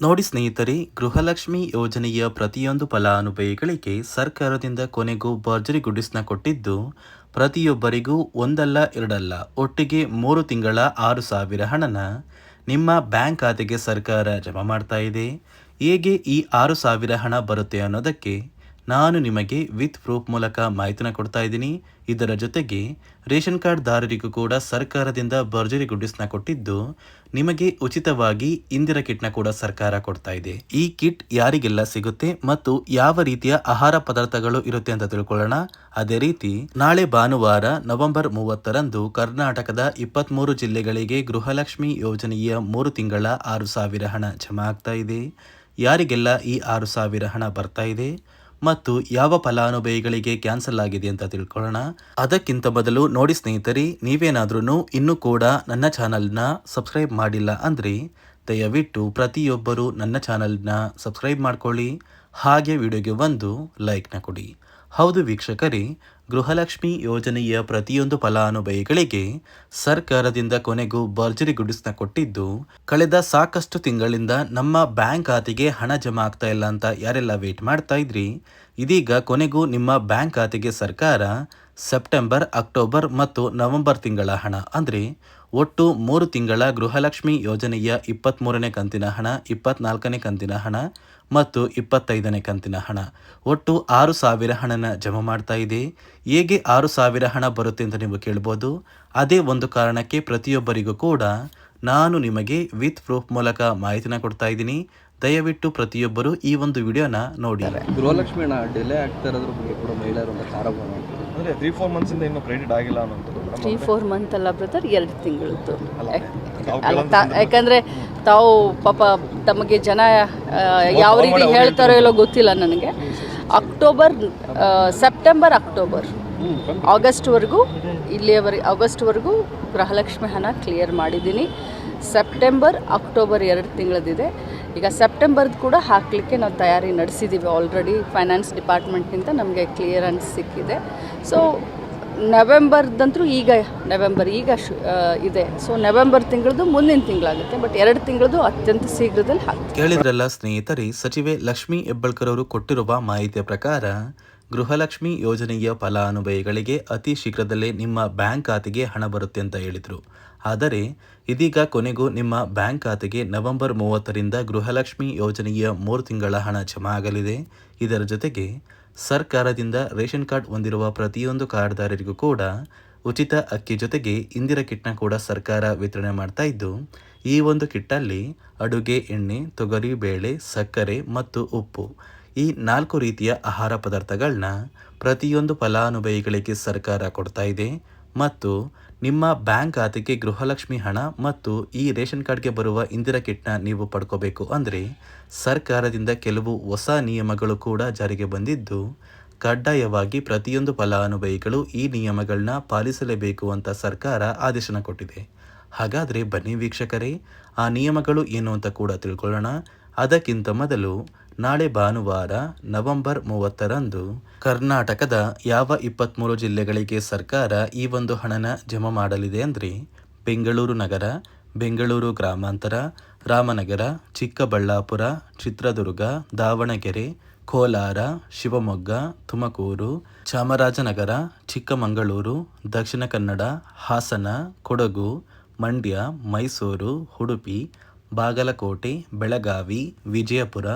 ನೋಡಿ ಸ್ನೇಹಿತರೆ, ಗೃಹಲಕ್ಷ್ಮಿ ಯೋಜನೆಯ ಪ್ರತಿಯೊಂದು ಫಲಾನುಭವಿಗಳಿಗೆ ಸರ್ಕಾರದಿಂದ ಕೊನೆಗೂ ಭರ್ಜರಿ ಗುಡಿಸ್ನ ಕೊಟ್ಟಿದ್ದು ಪ್ರತಿಯೊಬ್ಬರಿಗೂ ಒಂದಲ್ಲ, ಎರಡಲ್ಲ, ಒಟ್ಟಿಗೆ ಮೂರು ತಿಂಗಳ ಆರು ಸಾವಿರ ಹಣನ ನಿಮ್ಮ ಬ್ಯಾಂಕ್ ಖಾತೆಗೆ ಸರ್ಕಾರ ಜಮಾ ಮಾಡ್ತಾ ಇದೆ. ಹೇಗೆ ಈ ಆರು ಸಾವಿರ ಹಣ ಬರುತ್ತೆ ಅನ್ನೋದಕ್ಕೆ ನಾನು ನಿಮಗೆ ವಿತ್ ಪ್ರೂಫ್ ಮೂಲಕ ಮಾಹಿತಿನ ಕೊಡ್ತಾ ಇದ್ದೀನಿ. ಇದರ ಜೊತೆಗೆ ರೇಷನ್ ಕಾರ್ಡ್ ದಾರರಿಗೂ ಕೂಡ ಸರ್ಕಾರದಿಂದ ಭರ್ಜರಿ ಗುಡ್ಡಿಸ್ನ ಕೊಟ್ಟಿದ್ದು ನಿಮಗೆ ಉಚಿತವಾಗಿ ಇಂದಿರಾ ಕಿಟ್ನ ಕೂಡ ಸರ್ಕಾರ ಕೊಡ್ತಾ ಇದೆ. ಈ ಕಿಟ್ ಯಾರಿಗೆಲ್ಲ ಸಿಗುತ್ತೆ ಮತ್ತು ಯಾವ ರೀತಿಯ ಆಹಾರ ಪದಾರ್ಥಗಳು ಇರುತ್ತೆ ಅಂತ ತಿಳ್ಕೊಳ್ಳೋಣ. ಅದೇ ರೀತಿ ನಾಳೆ ಭಾನುವಾರ ನವೆಂಬರ್ ಮೂವತ್ತರಂದು ಕರ್ನಾಟಕದ ಇಪ್ಪತ್ಮೂರು ಜಿಲ್ಲೆಗಳಿಗೆ ಗೃಹಲಕ್ಷ್ಮಿ ಯೋಜನೆಯ ಮೂರು ತಿಂಗಳ ಆರು ಸಾವಿರ ಹಣ ಜಮಾ ಆಗ್ತಾ ಇದೆ. ಯಾರಿಗೆಲ್ಲ ಈ ಆರು ಸಾವಿರ ಹಣ ಬರ್ತಾ ಇದೆ? ಮತ್ತು ಯಾವ ಫಲಾನುಭವಿಗಳಿಗೆ ಕ್ಯಾನ್ಸಲ್ ಆಗಿದೆ ಅಂತ ತಿಳ್ಕೊಳ್ಳೋಣ. ಅದಕ್ಕಿಂತ ಬದಲು ನೋಡಿ ಸ್ನೇಹಿತರೆ ನೀವೇನಾದ್ರೂ ಇನ್ನೂ ಕೂಡ ನನ್ನ ಚಾನಲ್ನ ಸಬ್ಸ್ಕ್ರೈಬ್ ಮಾಡಿಲ್ಲ ಅಂದರೆ ದಯವಿಟ್ಟು ಪ್ರತಿಯೊಬ್ಬರು ನನ್ನ ಚಾನಲ್ನ ಸಬ್ಸ್ಕ್ರೈಬ್ ಮಾಡ್ಕೊಳ್ಳಿ. ಹಾಗೆ ವಿಡಿಯೋಗೆ ಒಂದು ಲೈಕ್ನ ಕೊಡಿ. ಹೌದು ವೀಕ್ಷಕರೇ, ಗೃಹಲಕ್ಷ್ಮಿ ಯೋಜನೆಯ ಪ್ರತಿಯೊಂದು ಫಲಾನುಭವಿಗಳಿಗೆ ಸರ್ಕಾರದಿಂದ ಕೊನೆಗೂ ಭರ್ಜರಿ ಗುಡಿಸ್ನ ಕೊಟ್ಟಿದ್ದು, ಕಳೆದ ಸಾಕಷ್ಟು ತಿಂಗಳಿಂದ ನಮ್ಮ ಬ್ಯಾಂಕ್ ಖಾತೆಗೆ ಹಣ ಜಮಾ ಆಗ್ತಾ ಇಲ್ಲ ಅಂತ ಯಾರೆಲ್ಲ ವೇಟ್ ಮಾಡ್ತಾ ಇದ್ರಿ? ಇದೀಗ ಕೊನೆಗೂ ನಿಮ್ಮ ಬ್ಯಾಂಕ್ ಖಾತೆಗೆ ಸರ್ಕಾರ ಸೆಪ್ಟೆಂಬರ್, ಅಕ್ಟೋಬರ್ ಮತ್ತು ನವೆಂಬರ್ ತಿಂಗಳ ಹಣ. ಅಂದರೆ ಒಟ್ಟು ಮೂರು ತಿಂಗಳ ಗೃಹಲಕ್ಷ್ಮಿ ಯೋಜನೆಯ ಇಪ್ಪತ್ತ್ಮೂರನೇ ಕಂತಿನ ಹಣ, ಇಪ್ಪತ್ನಾಲ್ಕನೇ ಕಂತಿನ ಹಣ ಮತ್ತು ಇಪ್ಪತ್ತೈದನೇ ಕಂತಿನ ಹಣ. ಒಟ್ಟು ಆರು ಸಾವಿರ ಹಣನ ಜಮಾ ಮಾಡ್ತಾ ಇದೆ. ಹೇಗೆ ಆರು ಸಾವಿರ ಹಣ ಬರುತ್ತೆ ಅಂತ ನೀವು ಕೇಳ್ಬೋದು. ಅದೇ ಒಂದು ಕಾರಣಕ್ಕೆ ಪ್ರತಿಯೊಬ್ಬರಿಗೂ ಕೂಡ ನಾನು ನಿಮಗೆ ವಿತ್ ಪ್ರೂಫ್ ಮೂಲಕ ಮಾಹಿತಿನ ಕೊಡ್ತಾ ಇದ್ದೀನಿ. ದಯವಿಟ್ಟು ಪ್ರತಿಯೊಬ್ಬರು ಈ ಒಂದು ವಿಡಿಯೋನ ನೋಡಿ. ಗೃಹಲಕ್ಷ್ಮಿ ಹಣ ಡಿಲೇ ಆಗ್ತಾ ಇರೋದ್ರ ಬಗ್ಗೆ ಕೂಡ ಮಹಿಳೆಯರು ಒಂದು ಆರೋಪ ಮಾಡ್ತಾರೆ. ಅಂದರೆ ತ್ರೀ ಫೋರ್ ಮಂತ್ಸಿಂದ ಇನ್ನೂ ಕ್ರೆಡಿಟ್ ಆಗಿಲ್ಲ ಅನ್ನೋದು ತ್ರೀ ಫೋರ್ ಮಂತ್ ಅಲ್ಲ ಬ್ರದರ್ ಎರಡು ತಿಂಗಳದ್ದು. ಅಲ್ಲ, ಅಲ್ಲ ತಾ- ಯಾಕಂದ್ರೆ ತಾವು ಪಾಪ ತಮಗೆ ಜನ ಆ, ಯಾವ ರೀತಿ ಹೇಳ್ತಾರೋ ಇಲ್ಲೋ ಗೊತ್ತಿಲ್ಲ ನನಗೆ. ಅಕ್ಟೋಬರ್ ಆ, ಸೆಪ್ಟೆಂಬರ್ ಅಕ್ಟೋಬರ್ ಆಗಸ್ಟ್ವರೆಗೂ ಇಲ್ಲಿಯವರೆಗೆ ಆಗಸ್ಟ್ವರೆಗೂ ಗೃಹಲಕ್ಷ್ಮಿ ಹಣ ಕ್ಲಿಯರ್ ಮಾಡಿದ್ದೀನಿ. ಸೆಪ್ಟೆಂಬರ್ ಅಕ್ಟೋಬರ್ ಎರಡು ತಿಂಗಳದಿದೆ ಈಗ ಸೆಪ್ಟೆಂಬರ್ದು ಕೂಡ ಹಾಕಲಿಕ್ಕೆ ನಾವು ತಯಾರಿ ನಡೆಸಿದ್ದೀವಿ ಆಲ್ರೆಡಿ ಫೈನಾನ್ಸ್ ಡಿಪಾರ್ಟ್ಮೆಂಟ್ನಿಂದ ನಮಗೆ ಕ್ಲಿಯರೆನ್ಸ್ ಸಿಕ್ಕಿದೆ. ಸೊ ನವೆಂಬರ್ದಂತರೂ ಈಗ, ನವೆಂಬರ್ ಈಗ ಶು ಇದೆ. ಸೊ ನವೆಂಬರ್ ತಿಂಗಳದು ಮುಂದಿನ ತಿಂಗಳಾಗುತ್ತೆ ಬಟ್ ಎರಡು ತಿಂಗಳದು ಅತ್ಯಂತ ಶೀಘ್ರದಲ್ಲಿ ಹಾಕಿ ಕೇಳಿದ್ರಲ್ಲ ಸ್ನೇಹಿತರೆ, ಸಚಿವೆ ಲಕ್ಷ್ಮಿ ಹೆಬ್ಬಳ್ಕರ್ ಅವರು ಕೊಟ್ಟಿರುವ ಮಾಹಿತಿಯ ಪ್ರಕಾರ ಗೃಹಲಕ್ಷ್ಮಿ ಯೋಜನೆಯ ಫಲಾನುಭವಿಗಳಿಗೆ ಅತಿ ಶೀಘ್ರದಲ್ಲೇ ನಿಮ್ಮ ಬ್ಯಾಂಕ್ ಖಾತೆಗೆ ಹಣ ಬರುತ್ತೆ ಅಂತ ಹೇಳಿದರು. ಆದರೆ, ಇದೀಗ ಕೊನೆಗೂ ನಿಮ್ಮ ಬ್ಯಾಂಕ್ ಖಾತೆಗೆ ನವೆಂಬರ್ ಮೂವತ್ತರಿಂದ ಗೃಹಲಕ್ಷ್ಮಿ ಯೋಜನೆಯ ಮೂರು ತಿಂಗಳ ಹಣ ಜಮಾ ಆಗಲಿದೆ. ಇದರ ಜೊತೆಗೆ, ಸರ್ಕಾರದಿಂದ ರೇಷನ್ ಕಾರ್ಡ್ ಹೊಂದಿರುವ ಪ್ರತಿಯೊಂದು ಕಾರ್ಡ್ದಾರರಿಗೂ ಕೂಡ ಉಚಿತ ಅಕ್ಕಿ ಜೊತೆಗೆ ಇಂದಿರ ಕಿಟ್ನ ಕೂಡ ಸರ್ಕಾರ ವಿತರಣೆ ಮಾಡ್ತಾ ಇದ್ದು, ಈ ಒಂದು ಕಿಟ್ಟಲ್ಲಿ ಅಡುಗೆ ಎಣ್ಣೆ, ತೊಗರಿ, ಬೇಳೆ, ಸಕ್ಕರೆ ಮತ್ತು ಉಪ್ಪು ಈ ನಾಲ್ಕು ರೀತಿಯ ಆಹಾರ ಪದಾರ್ಥಗಳನ್ನ ಪ್ರತಿಯೊಂದು ಫಲಾನುಭವಿಗಳಿಗೆ ಸರ್ಕಾರ ಕೊಡ್ತಾ ಇದೆ ಮತ್ತು ನಿಮ್ಮ ಬ್ಯಾಂಕ್ ಖಾತೆಗೆ ಗೃಹಲಕ್ಷ್ಮಿ ಹಣ ಮತ್ತು ಈ ರೇಷನ್ ಕಾರ್ಡ್ಗೆ ಬರುವ ಇಂದಿರಾ ಕಿಟ್ನ ನೀವು ಪಡ್ಕೋಬೇಕು ಅಂದರೆ ಸರ್ಕಾರದಿಂದ ಕೆಲವು ಹೊಸ ನಿಯಮಗಳು ಕೂಡ ಜಾರಿಗೆ ಬಂದಿದ್ದು, ಕಡ್ಡಾಯವಾಗಿ ಪ್ರತಿಯೊಂದು ಫಲಾನುಭವಿಗಳು ಈ ನಿಯಮಗಳನ್ನ ಪಾಲಿಸಲೇಬೇಕು ಅಂತ ಸರ್ಕಾರ ಆದೇಶನ ಕೊಟ್ಟಿದೆ. ಹಾಗಾದರೆ ಬನ್ನಿ ವೀಕ್ಷಕರೇ, ಆ ನಿಯಮಗಳು ಏನು ಅಂತ ಕೂಡ ತಿಳ್ಕೊಳ್ಳೋಣ. ಅದಕ್ಕಿಂತ ಮೊದಲು ನಾಳೆ ಭಾನುವಾರ, ನವೆಂಬರ್ ಮೂವತ್ತರಂದು ಕರ್ನಾಟಕದ ಯಾವ ಇಪ್ಪತ್ತ್ಮೂರು ಜಿಲ್ಲೆಗಳಿಗೆ ಸರ್ಕಾರ ಈ ಒಂದು ಹಣನ ಜಮಾ ಮಾಡಲಿದೆ ಅಂದರೆ? ಬೆಂಗಳೂರು ನಗರ, ಬೆಂಗಳೂರು ಗ್ರಾಮಾಂತರ, ರಾಮನಗರ, ಚಿಕ್ಕಬಳ್ಳಾಪುರ, ಚಿತ್ರದುರ್ಗ, ದಾವಣಗೆರೆ, ಕೋಲಾರ, ಶಿವಮೊಗ್ಗ, ತುಮಕೂರು, ಚಾಮರಾಜನಗರ, ಚಿಕ್ಕಮಗಳೂರು, ದಕ್ಷಿಣ ಕನ್ನಡ, ಹಾಸನ, ಕೊಡಗು, ಮಂಡ್ಯ, ಮೈಸೂರು, ಉಡುಪಿ, ಬಾಗಲಕೋಟೆ, ಬೆಳಗಾವಿ, ವಿಜಯಪುರ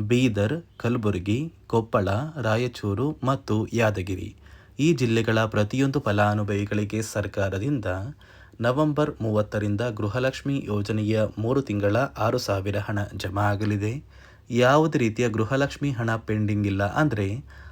ಬೀದರ್, ಕಲಬುರಗಿ, ಕೊಪ್ಪಳ, ರಾಯಚೂರು ಮತ್ತು ಯಾದಗಿರಿ. ಈ ಜಿಲ್ಲೆಗಳ ಪ್ರತಿಯೊಂದು ಫಲಾನುಭವಿಗಳಿಗೆ ಸರ್ಕಾರದಿಂದ ನವೆಂಬರ್ ಮೂವತ್ತರಿಂದ ಗೃಹಲಕ್ಷ್ಮಿ ಯೋಜನೆಯ ಮೂರು ತಿಂಗಳ ಆರು ಸಾವಿರ ಹಣ ಜಮಾ ಆಗಲಿದೆ. ಯಾವುದೇ ರೀತಿಯ ಗೃಹಲಕ್ಷ್ಮಿ ಹಣ ಪೆಂಡಿಂಗ್ ಇಲ್ಲ ಅಂದರೆ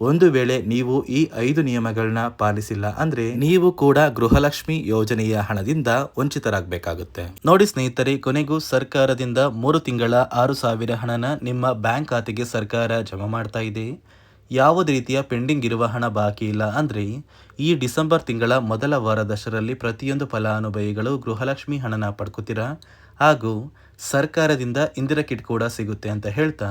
ಒಂದು ವೇಳೆ ನೀವು ಈ ಐದು ನಿಯಮಗಳನ್ನ ಪಾಲಿಸಿಲ್ಲ ಅಂದ್ರೆ ನೀವು ಕೂಡ ಗೃಹಲಕ್ಷ್ಮಿ ಯೋಜನೆಯ ಹಣದಿಂದ ವಂಚಿತರಾಗಬೇಕಾಗುತ್ತೆ. ನೋಡಿ ಸ್ನೇಹಿತರೆ, ಕೊನೆಗೂ ಸರ್ಕಾರದಿಂದ ಮೂರು ತಿಂಗಳ ಆರು ಸಾವಿರ ಹಣನ ನಿಮ್ಮ ಬ್ಯಾಂಕ್ ಖಾತೆಗೆ ಸರ್ಕಾರ ಜಮಾ ಮಾಡ್ತಾ ಇದೆ. ಯಾವುದೇ ರೀತಿಯ ಪೆಂಡಿಂಗ್ ಇರುವ ಹಣ ಬಾಕಿ ಇಲ್ಲ ಅಂದರೆ ಈ ಡಿಸೆಂಬರ್ ತಿಂಗಳ ಮೊದಲ ವಾರದಷ್ಟರಲ್ಲಿ ಪ್ರತಿಯೊಂದು ಫಲಾನುಭವಿಗಳು ಗೃಹಲಕ್ಷ್ಮಿ ಹಣನ ಪಡ್ಕೋತೀರಾ? ಹಾಗೂ ಸರ್ಕಾರದಿಂದ ಇಂದಿರಾ ಕಿಟ್ ಕೂಡ ಸಿಗುತ್ತೆ ಅಂತ ಹೇಳ್ತಾ